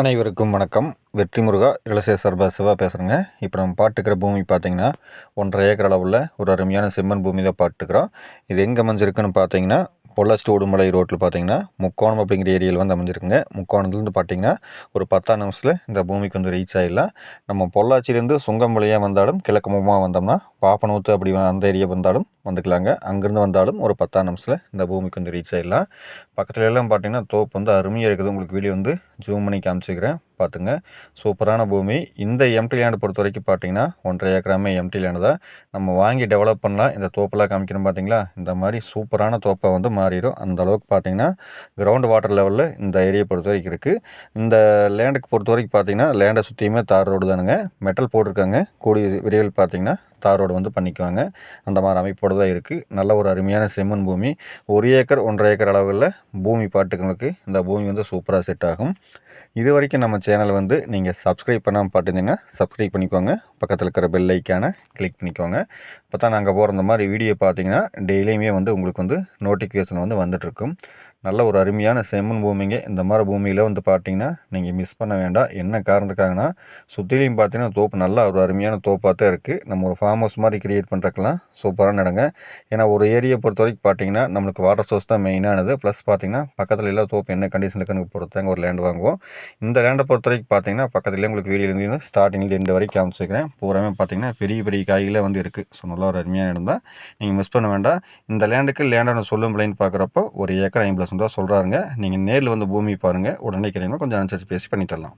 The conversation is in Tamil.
அனைவருக்கும் வணக்கம். வெற்றி முருகா இளசே சர்பா சிவா பேசுகிறேங்க இப்போ நம்ம பாட்டுக்கிற பூமி பார்த்தீங்கன்னா ஒன்றரை ஏக்கர் அளவில் ஒரு அருமையான செம்மன் பூமி தான் பாட்டுக்கிறோம். இது எங்கே அமைஞ்சிருக்குன்னு பார்த்தீங்கன்னா பொள்ளாச்சி உடுமலை ரோட்டில் பார்த்தீங்கன்னா முக்கோணம் அப்படிங்கிற ஏரியாவில் வந்து அமைஞ்சிருக்குங்க. முக்கோணத்துலேருந்து பார்த்தீங்கன்னா ஒரு பத்தாம் நிமிஷத்தில் இந்த பூமிக்கு வந்து ரீச் ஆகிடலாம் நம்ம பொள்ளாச்சியிலேருந்து சுங்கம் வழியாக வந்தாலும் கிழக்கு முகமாக வந்தோம்னா பாப்பனூத்து அப்படி அந்த ஏரியா வந்தாலும் வந்துக்கலாங்க. அங்கேருந்து வந்தாலும் ஒரு பத்தாம் நிமிஷத்தில் இந்த பூமிக்கு வந்து ரீச் ஆகிடலாம் பக்கத்துல எல்லாம் பார்த்தீங்கன்னா தோப்பு வந்து அருமையாக இருக்குது. உங்களுக்கு வீடியோ வந்து ஜூம் பண்ணி காமிச்சிக்கிறேன். பார்த்துங்க சூப்பரான பூமி. இந்த எம்டி லேண்டு பொறுத்த வரைக்கும் பார்த்தீங்கன்னா ஒன்றரை ஏக்கராமே எம்டி லேண்டு தான். நம்ம வாங்கி டெவலப் பண்ணலாம். இந்த தோப்பெல்லாம் காமிக்கணும் பார்த்தீங்களா இந்த மாதிரி சூப்பரான தோப்பை வந்து மாறிடும். அந்த அளவுக்கு பார்த்தீங்கன்னா கிரவுண்ட் வாட்டர் லெவலில் இந்த ஏரியை பொறுத்த வரைக்கும் இருக்குது இந்த லேண்டுக்கு பொறுத்த வரைக்கும் பார்த்தீங்கன்னா லேண்டை சுற்றியுமே தார் ரோடு தானுங்க. மெட்டல் போட்டிருக்காங்க. கூடிய விரைவில் பார்த்தீங்கன்னா தார் ரோடு வந்து பண்ணிக்குவாங்க. அந்த மாதிரி அமைப்போடு தான் இருக்குது நல்ல ஒரு அருமையான செம்மண் பூமி. ஒரு ஏக்கர் ஒன்றரை ஏக்கர் அளவில் பூமி பாட்டுகளுக்கு இந்த பூமி வந்து சூப்பராக செட் ஆகும். இது வரைக்கும் நம்ம சேனல் வந்து நீங்கள் சப்ஸ்கிரைப் பண்ணாமல் பார்த்துருந்தீங்கன்னா சப்ஸ்கிரைப் பண்ணிக்கோங்க. பக்கத்தில் இருக்கிற பெல் ஐக்கானை கிளிக் பண்ணிக்கோங்க. இப்போ தான் நாங்கள் போகிற இந்த மாதிரி வீடியோ பார்த்தீங்கன்னா டெய்லியுமே வந்து உங்களுக்கு வந்து நோட்டிஃபிகேஷன் வந்து வந்துட்டுருக்கும் நல்ல ஒரு அருமையான செம்மண் பூமிங்க. இந்த மாதிரி பூமியில் வந்து பார்த்தீங்கன்னா நீங்கள் மிஸ் பண்ண வேண்டாம். என்ன காரணத்துக்காகனா சுற்றிலையும் பார்த்தீங்கன்னா தோப்பு நல்லா ஒரு அருமையான தோப்பாக தான் இருக்குது நம்ம ஒரு ஃபார்ம் ஹவுஸ் மாதிரி கிரியேட் பண்ணுறக்கெல்லாம் சூப்பரான இடங்க ஏன்னா ஒரு ஏரியை பொறுத்த வரைக்கும் பார்த்தீங்கன்னா நம்மளுக்கு வாட்டர் சோர்ஸ் தான் மெயினானது ப்ளஸ் பார்த்தீங்கன்னா பக்கத்தில் எல்லா தோப்பு என்ன கண்டிஷனில் கணக்கு பொறுத்தாங்க ஒரு லேண்ட் வாங்குவோம். இந்த லேண்டை பொறுத்த வரைக்கும் பார்த்தீங்கன்னா பக்கத்துலேயே உங்களுக்கு வீடியோ ஸ்டார்டிங்லேருந்து ரெண்டு வரைக்கும் காமிச்சிக்கிறேன் பூராமே பார்த்தீங்கன்னா பெரிய பெரிய காய்களே வந்து இருக்குது ஸோ நல்லா ஒரு அருமையான இடம் தான் நீங்கள் மிஸ் பண்ண வேண்டாம். இந்த லேண்டுக்கு லேண்டை சொல்லும் பிள்ளைன்னு பார்க்குறப்போ ஒரு ஏக்கர் ஐம்பது தான் சொல்கிறாருங்க நீங்கள் நேரில் வந்து பூமி பாருங்கள் உடனே கிடைக்கணும் கொஞ்சம் அனுசரித்து பேசி பண்ணித்தரலாம்